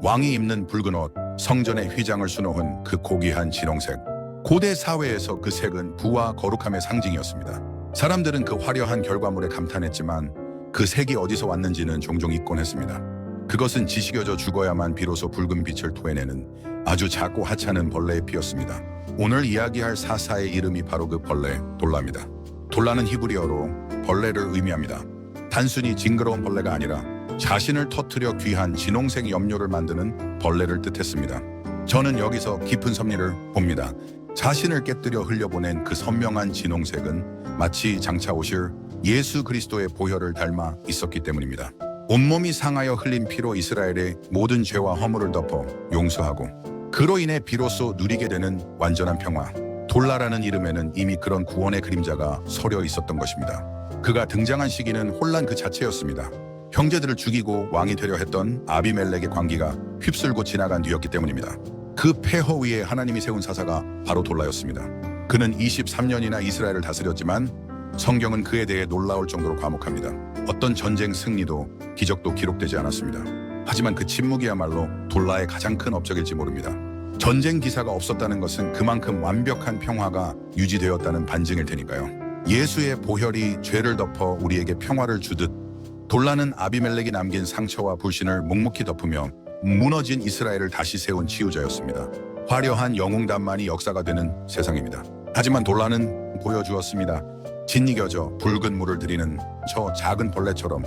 왕이 입는 붉은 옷, 성전의 휘장을 수놓은 그 고귀한 진홍색. 고대 사회에서 그 색은 부와 거룩함의 상징이었습니다. 사람들은 그 화려한 결과물에 감탄했지만 그 색이 어디서 왔는지는 종종 잊곤 했습니다. 그것은 지식여져 죽어야만 비로소 붉은 빛을 토해내는 아주 작고 하찮은 벌레의 피였습니다. 오늘 이야기할 사사의 이름이 바로 그 벌레 돌라입니다. 돌라는 히브리어로 벌레를 의미합니다. 단순히 징그러운 벌레가 아니라 자신을 터트려 귀한 진홍색 염료를 만드는 벌레를 뜻했습니다. 저는 여기서 깊은 섭리를 봅니다. 자신을 깨뜨려 흘려보낸 그 선명한 진홍색은 마치 장차 오실 예수 그리스도의 보혈을 닮아 있었기 때문입니다. 온몸이 상하여 흘린 피로 이스라엘의 모든 죄와 허물을 덮어 용서하고 그로 인해 비로소 누리게 되는 완전한 평화. 돌라라는 이름에는 이미 그런 구원의 그림자가 서려 있었던 것입니다. 그가 등장한 시기는 혼란 그 자체였습니다. 형제들을 죽이고 왕이 되려 했던 아비멜렉의 광기가 휩쓸고 지나간 뒤였기 때문입니다. 그 폐허 위에 하나님이 세운 사사가 바로 돌라였습니다. 그는 23년이나 이스라엘을 다스렸지만 성경은 그에 대해 놀라울 정도로 과묵합니다. 어떤 전쟁 승리도 기적도 기록되지 않았습니다. 하지만 그 침묵이야말로 돌라의 가장 큰 업적일지 모릅니다. 전쟁 기사가 없었다는 것은 그만큼 완벽한 평화가 유지되었다는 반증일 테니까요. 예수의 보혈이 죄를 덮어 우리에게 평화를 주듯 돌라는 아비멜렉이 남긴 상처와 불신을 묵묵히 덮으며 무너진 이스라엘을 다시 세운 치유자였습니다. 화려한 영웅담만이 역사가 되는 세상입니다. 하지만 돌라는 보여주었습니다. 짓이겨져 붉은 물을 들이는 저 작은 벌레처럼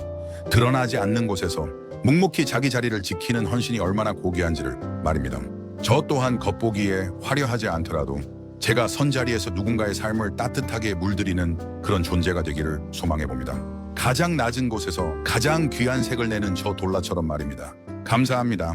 드러나지 않는 곳에서 묵묵히 자기 자리를 지키는 헌신이 얼마나 고귀한지를 말입니다. 저 또한 겉보기에 화려하지 않더라도 제가 선 자리에서 누군가의 삶을 따뜻하게 물들이는 그런 존재가 되기를 소망해 봅니다. 가장 낮은 곳에서 가장 귀한 색을 내는 저 돌라처럼 말입니다. 감사합니다.